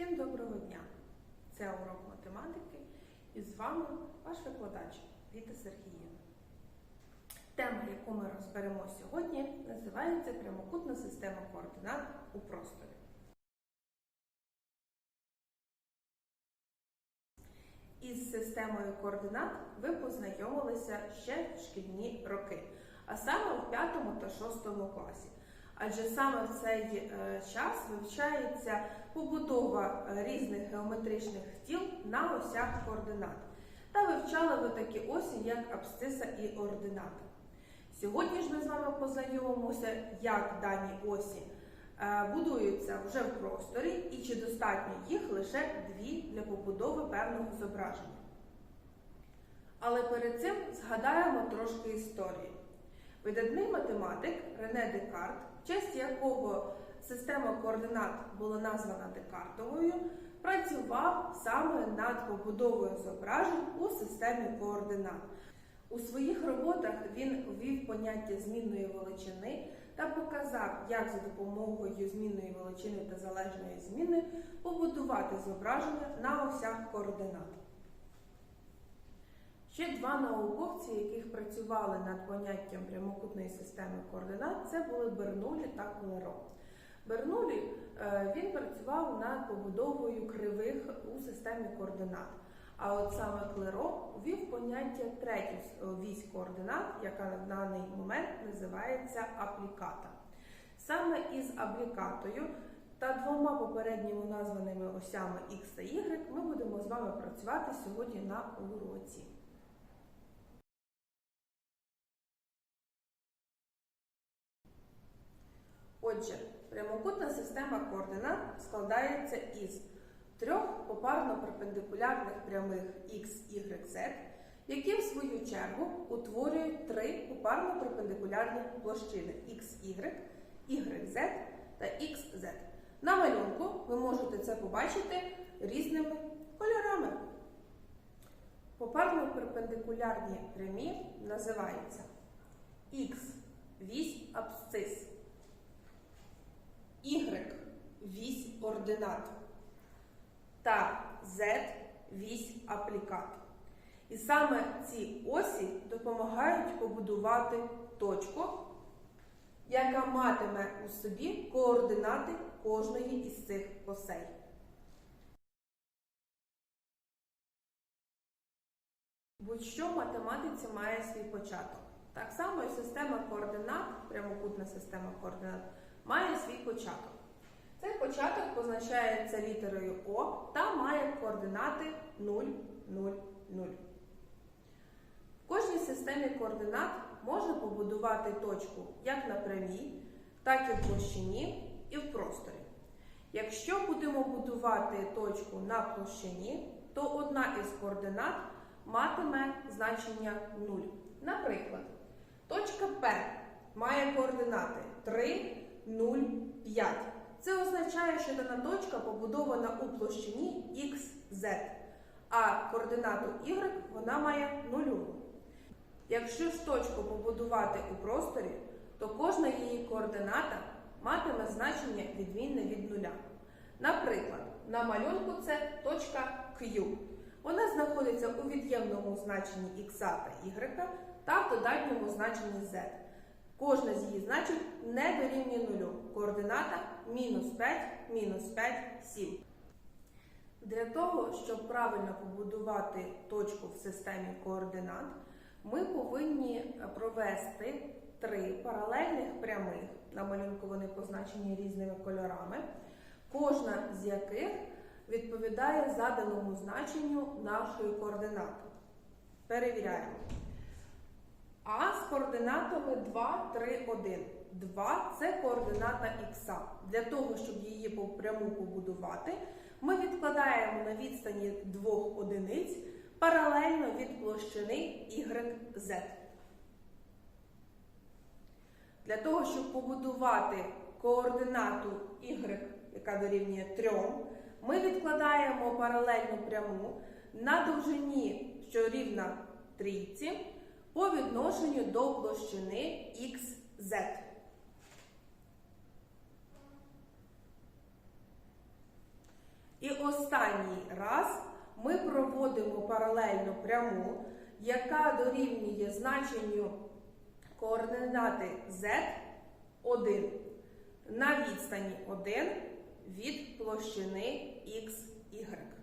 Всім доброго дня! Це урок математики і з вами ваш викладач Віта Сергіївна. Тема, яку ми розберемо сьогодні, називається прямокутна система координат у просторі. Із системою координат ви познайомилися ще в шкільні роки, а саме в 5 та 6 класі. Адже саме в цей е, час вивчається побудова е, різних геометричних тіл на осях координат. Та вивчали ви такі осі, як абсциса і ордината. Сьогодні ж ми з вами познайомимося, як дані осі е, будуються вже в просторі і чи достатньо їх лише дві для побудови певного зображення. Але перед цим згадаємо трошки історії. Видатний математик Рене Декарт, в честь якого система координат була названа Декартовою, працював саме над побудовою зображень у системі координат. У своїх роботах він ввів поняття змінної величини та показав, як за допомогою змінної величини та залежної зміни побудувати зображення на осях координат. Ще два науковці, яких працювали над поняттям прямокутної системи координат, це були Бернулі та Клеро. Бернулі е, він працював над побудовою кривих у системі координат. А от саме Клеро ввів поняття третю вісь координат, яка на даний момент називається апліката. Саме із аплікатою та двома попередніми названими осями X та Y ми будемо з вами працювати сьогодні на уроці. Отже, прямокутна система координат складається із трьох попарно перпендикулярних прямих x, y, z, які в свою чергу утворюють три попарно перпендикулярні площини xy, yz та xz. На малюнку ви можете це побачити різними кольорами. Попарно перпендикулярні прямі називаються x вісь абсцис. Вісь ординат та Z вісь аплікат. І саме ці осі допомагають побудувати точку, яка матиме у собі координати кожної із цих осей. Будь-що в математиці має свій початок. Так само і система координат, прямокутна система координат, має свій початок. Цей початок позначається літерою О та має координати 0, 0, 0. В кожній системі координат можна побудувати точку як на прямій, так і в площині і в просторі. Якщо будемо будувати точку на площині, то одна із координат матиме значення 0. Наприклад, точка П має координати 3, 0, 5. Це означає, що дана точка побудована у площині XZ, а координату Y вона має нульову. Якщо ж точку побудувати у просторі, то кожна її координата матиме значення відмінне від нуля. Наприклад, на малюнку це точка Q. Вона знаходиться у від'ємному значенні X та Y та в додатньому значенні Z. Кожна з її значень не дорівнює нулю. Координата мінус 5, мінус 5, 7. Для того, щоб правильно побудувати точку в системі координат, ми повинні провести три паралельних прямих, на малюнку вони позначені різними кольорами, кожна з яких відповідає заданому значенню нашої координати. Перевіряємо. А з координатами 2, 3, 1. 2 це координата х. Для того, щоб її пряму побудувати, ми відкладаємо на відстані двох одиниць паралельно від площини YZ. Для того, щоб побудувати координату y, яка дорівнює 3, ми відкладаємо паралельну пряму на довжині, що рівна трійці, по відношенню до площини XZ. І останній раз ми проводимо паралельно пряму, яка дорівнює значенню координати z1 на відстані 1 від площини XY.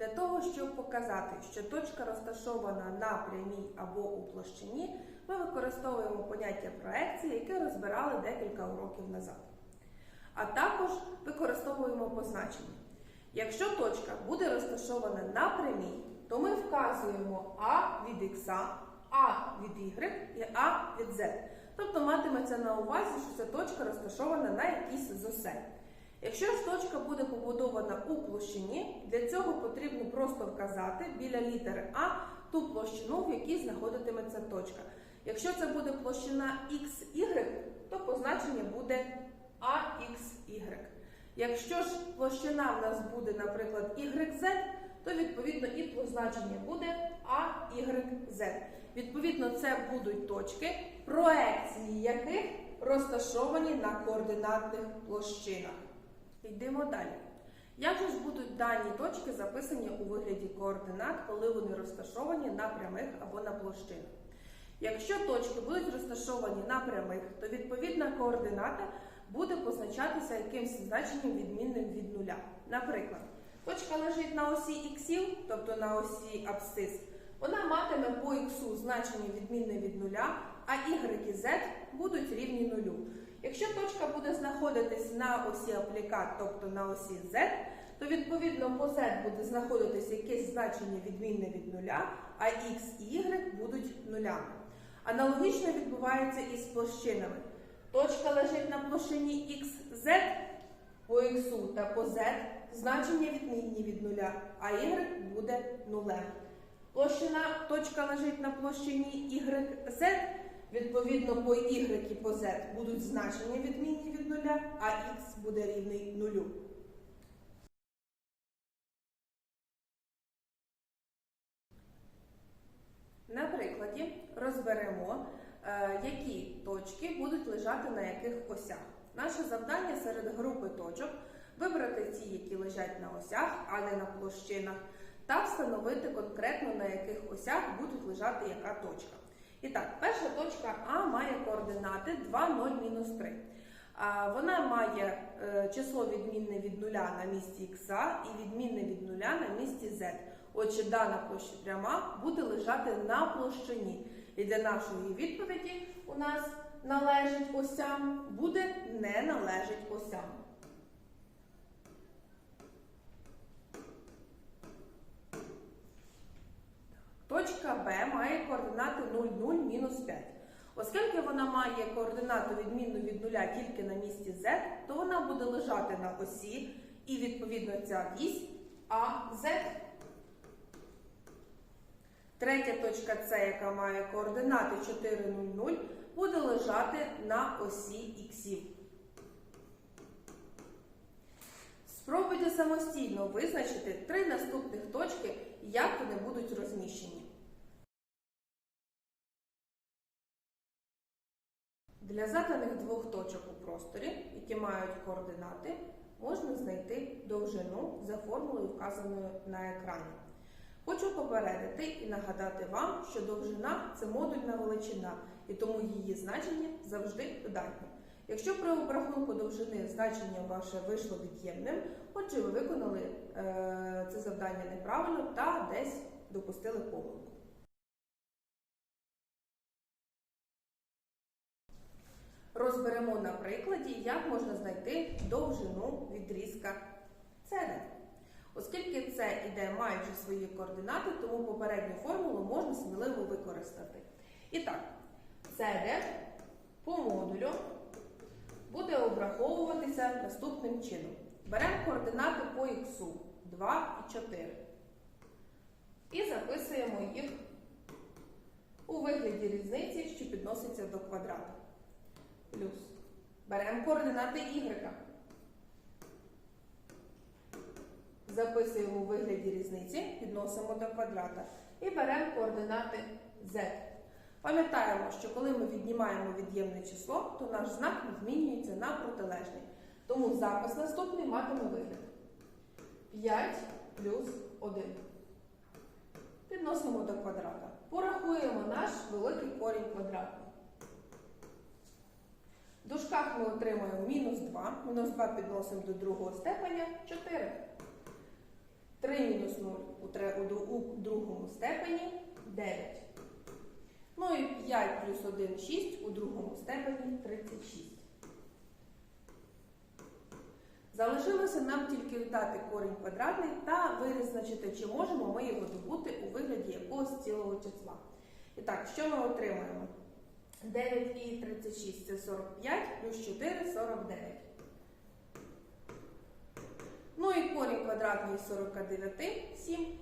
Для того, щоб показати, що точка розташована на прямій або у площині, ми використовуємо поняття проекції, яке розбирали декілька уроків назад. А також використовуємо позначення. Якщо точка буде розташована на прямій, то ми вказуємо А від Х, А від Y і А від Z. Тобто матиметься на увазі, що ця точка розташована на якійсь з осей. Якщо ж точка буде побудована у площині, для цього потрібно просто вказати біля літери А ту площину, в якій знаходитиметься точка. Якщо це буде площина XY, то позначення буде AXY. Якщо ж площина в нас буде, наприклад, YZ, то відповідно і позначення буде AYZ. Відповідно, це будуть точки, проекції яких розташовані на координатних площинах. Йдемо далі. Як же ж будуть дані точки записані у вигляді координат, коли вони розташовані на прямих або на площинах? Якщо точки будуть розташовані на прямих, то відповідна координата буде позначатися якимось значенням відмінним від нуля. Наприклад, точка лежить на осі іксів, тобто на осі абсцис, вона матиме по іксу значення відмінне від нуля, а y і z будуть рівні нулю. Якщо точка буде знаходитись на осі аплікат, тобто на осі z, то відповідно по z буде знаходитись якесь значення відмінне від нуля, а x і y будуть нулями. Аналогічно відбувається і з площинами. Точка лежить на площині XZ по X та по Z значення відмінні від нуля, а Y буде нулем. Площина точка лежить на площині YZ, відповідно по Y і по Z будуть значення відмінні від нуля, а X буде рівний нулю. На прикладі розберемо, е, які точки будуть лежати на яких осях. Наше завдання серед групи точок вибрати ті, які лежать на осях, а не на площинах, та встановити конкретно на яких осях будуть лежати яка точка. І так, перша точка А має координати 2, 0, мінус 3. Вона має е, число відмінне від нуля на місці х і відмінне від нуля на місці z. Отже, дана площа пряма буде лежати на площині. І для нашої відповіді у нас належить осям, буде не належить осям. Точка Б має координати 0, 0, мінус 5. Оскільки вона має координату відмінну від нуля тільки на місці z, то вона буде лежати на осі, і відповідно ця вісь АЗ. Третя точка С, яка має координати 4, 0, 0, буде лежати на осі іксів. Спробуйте самостійно визначити три наступних точки, як вони будуть розміщені. Для заданих двох точок у просторі, які мають координати, можна знайти довжину за формулою, вказаною на екрані. Хочу попередити і нагадати вам, що довжина це модульна величина, і тому її значення завжди додатнє. Якщо при обрахунку довжини значення ваше вийшло від'ємним, отже, ви виконали е, це завдання неправильно та десь допустили помилку. Розберемо на прикладі, як можна знайти довжину відрізка CD. Оскільки це іде майже свої координати, тому попередню формулу можна сміливо використати. І так, CD по модулю буде обраховуватися наступним чином. Беремо координати по х 2 і 4. І записуємо їх у вигляді різниці, що підноситься до квадрата. Плюс. Беремо координати y. Записуємо у вигляді різниці, підносимо до квадрата. І беремо координати z. Пам'ятаємо, що коли ми віднімаємо від'ємне число, то наш знак змінюється на протилежний. Тому запис наступний матиме вигляд. 5 плюс 1. Підносимо до квадрата. Порахуємо наш великий корінь квадратний. В дужках ми отримаємо мінус 2. Мінус 2 підносимо до другого степеня 4. 3 мінус 0 у, другому степені 9. Ну і 5 плюс 1 6 у другому степені 36. Залишилося нам тільки додати корінь квадратний та визначити, чи можемо ми його добути у вигляді якогось цілого числа. І так, що ми отримаємо? 9 і 36 це 45, плюс 4 49. Ну і корінь квадратний з 49 7.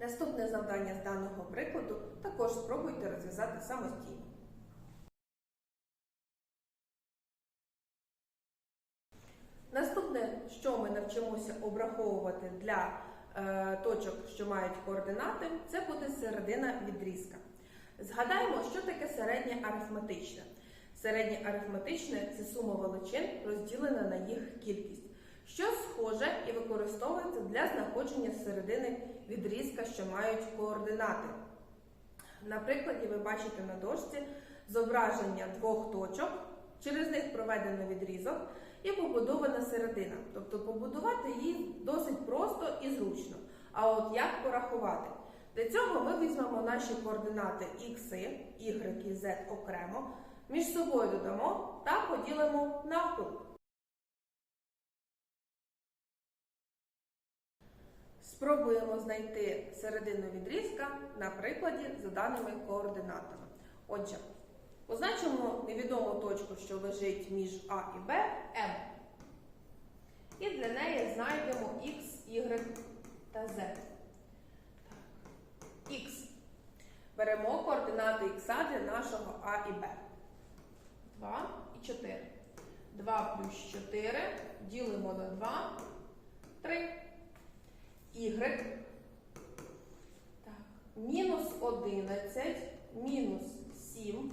Наступне завдання з даного прикладу також спробуйте розв'язати самостійно. Наступне, що ми навчимося обраховувати для е, точок, що мають координати, це буде середина відрізка. Згадаємо, що таке середнє арифметичне. Середнє арифметичне це сума величин, розділена на їх кількість, що схоже і використовується для знаходження середини відрізка, що мають координати. На прикладі ви бачите на дошці зображення двох точок, через них проведено відрізок і побудована середина. Тобто побудувати її досить просто і зручно. А от як порахувати? Для цього ми візьмемо наші координати x, y і z окремо, між собою додамо та поділимо навпіл. Спробуємо знайти середину відрізка на прикладі за даними координатами. Отже, позначимо невідому точку, що лежить між А і Б М. І для неї знайдемо X, Y та Z. Так. Х. Беремо координати Х для нашого А і Б. 2 і 4. 2 плюс 4 ділимо на 2, 3. Y. Так. Мінус 11, мінус 7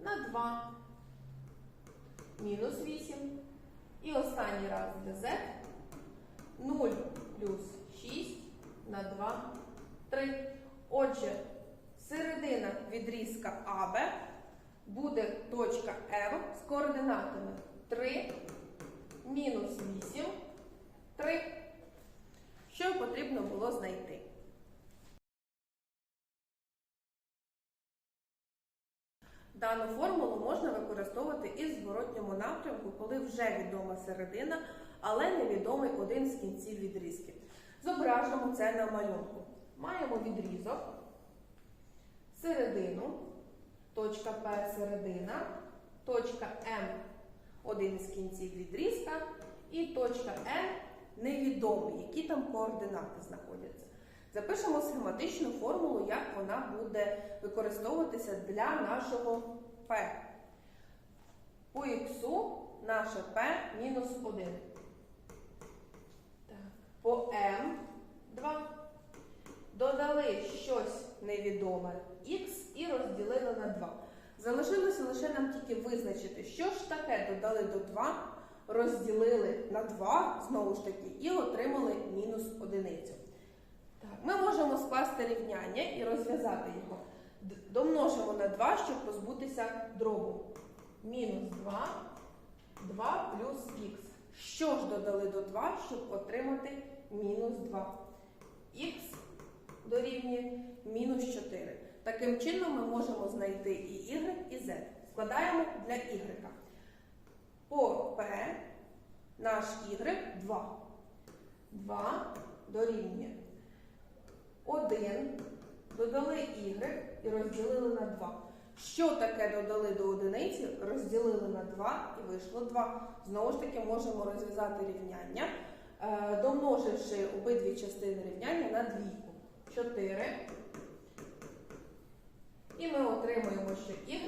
на 2. Мінус 8. І останній раз для Z. 0 плюс 6 на 2, 3. Отже, середина відрізка АБ буде точка М з координатами 3, мінус 8, 3. Що потрібно було знайти? Дану формулу можна використовувати і в зворотньому напрямку, коли вже відома середина, але невідомий один з кінців відрізків. Зображимо це на малюнку. Маємо відрізок, середину, точка П середина, точка М один з кінців відрізка і точка N невідомі, які там координати знаходяться. Запишемо схематичну формулу, як вона буде використовуватися для нашого P. По х наше P мінус 1. По m 2. Додали щось невідоме x і розділили на 2. Залишилося лише нам тільки визначити, що ж таке додали до 2, розділили на 2, знову ж таки, і отримали мінус одиницю. Ми можемо скласти рівняння і розв'язати його. Домножимо на 2, щоб позбутися дробу. Мінус 2, 2 плюс х. Що ж додали до 2, щоб отримати мінус 2? Х дорівнює мінус 4. Таким чином ми можемо знайти і y, і z. Складаємо для y. По P наш y 2. 2 дорівнює 1. Додали y і розділили на 2. Що таке додали до одиниці, розділили на 2 і вийшло 2. Знову ж таки, можемо розв'язати рівняння, е, домноживши обидві частини рівняння на двійку. 4. І ми отримуємо, що y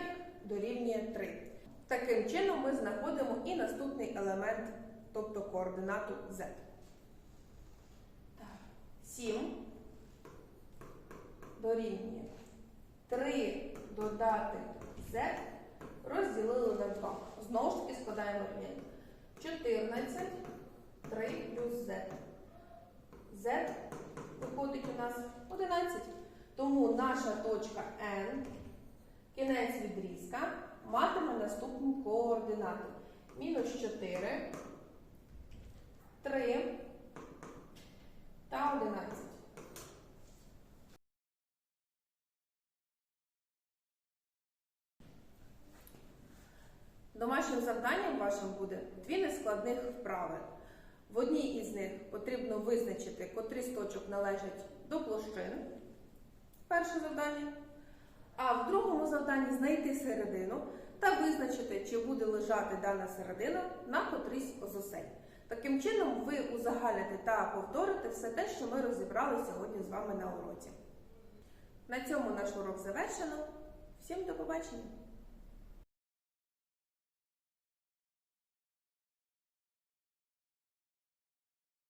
дорівнює 3. Таким чином ми знаходимо і наступний елемент, тобто координату z. Так. 7 дорівнює 3 додати z розділили на 2. Знову ж таки складаємо рівняння. 14 3 плюс z. z виходить у нас 11. Тому наша точка N, кінець відрізка, матиме наступні координати. Мінус 4, 3 та 11. Домашнім завданням вашим буде дві нескладних вправи. В одній із них потрібно визначити, котрі з точок належать до площин. Перше завдання. А в другому завданні знайти середину та визначити, чи буде лежати дана середина на котрійсь з осей. Таким чином, ви узагальните та повторите все те, що ми розібрали сьогодні з вами на уроці. На цьому наш урок завершено. Всім до побачення!